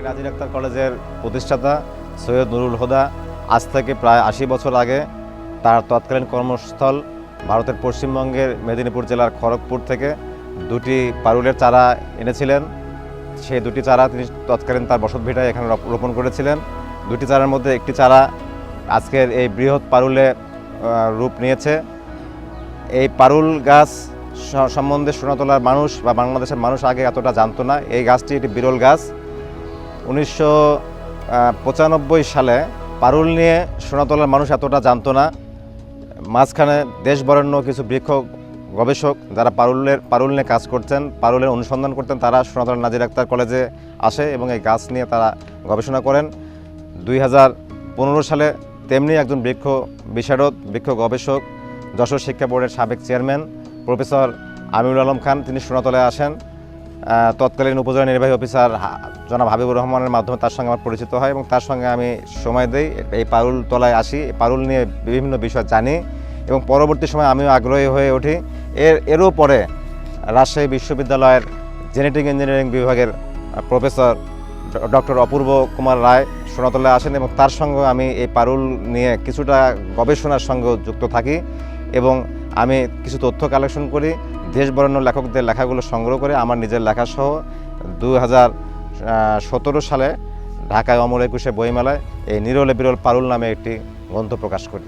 নাজির আক্তার কলেজের প্রতিষ্ঠাতা সৈয়দ নুরুল হুদা, আজ থেকে প্রায় আশি বছর আগে তার তৎকালীন কর্মস্থল ভারতের পশ্চিমবঙ্গের মেদিনীপুর জেলার খড়গপুর থেকে দুটি পারুলের চারা এনেছিলেন। সেই দুটি চারা তিনি তৎকালীন তার বসতভিটায় এখানে রপ- রোপণ করেছিলেন। দুটি চারার মধ্যে একটি চারা আজকের এই বৃহৎ পারুলে রূপ নিয়েছে। এই পারুল গাছ সম্বন্ধে সোনাতলার মানুষ বা বাংলাদেশের মানুষ আগে এতটা জানতো না। এই গাছটি একটি বিরল গাছ। উনিশশো পঁচানব্বই সালে পারুল নিয়ে সোনাতলার মানুষ এতটা জানতো না। মাঝখানে দেশ বরেণ্য কিছু বৃক্ষ গবেষক যারা পারুলের, পারুল নিয়ে কাজ করতেন, পারুলের অনুসন্ধান করতেন, তারা সোনাতলা নাজির আক্তার কলেজে আসে এবং এই গাছ নিয়ে তারা গবেষণা করেন। দুই হাজার পনেরো সালে তেমনি একজন বৃক্ষ বিশারদ, বৃক্ষ গবেষক, যশোর শিক্ষা বোর্ডের সাবেক চেয়ারম্যান প্রফেসর আমিরুল আলম খান, তিনি সোনাতলায় আসেন। তৎকালীন উপজেলা নির্বাহী অফিসার জনাব হাবিবুর রহমানের মাধ্যমে তার সঙ্গে আমার পরিচিত হয় এবং তার সঙ্গে আমি সময় দিই, এই পারুল তলায় আসি পারুল নিয়ে বিভিন্ন বিষয় জানি এবং পরবর্তী সময় আমিও আগ্রহী হয়ে উঠি। এর, এরও পরে রাজশাহী বিশ্ববিদ্যালয়ের জেনেটিক ইঞ্জিনিয়ারিং বিভাগের প্রফেসর ডক্টর অপূর্ব কুমার রায় সোনাতলায় আসেন এবং তার সঙ্গে আমি এই পারুল নিয়ে কিছুটা গবেষণার সঙ্গে যুক্ত থাকি এবং আমি কিছু তথ্য কালেকশন করি। দেশ বরণ্য লেখকদের লেখাগুলো সংগ্রহ করে আমার নিজের লেখাসহ দু হাজার সতেরো সালে ঢাকায় অমর একুশে বইমেলায় এই নিরলে বিরল পারুল নামে একটি গ্রন্থ প্রকাশ করি।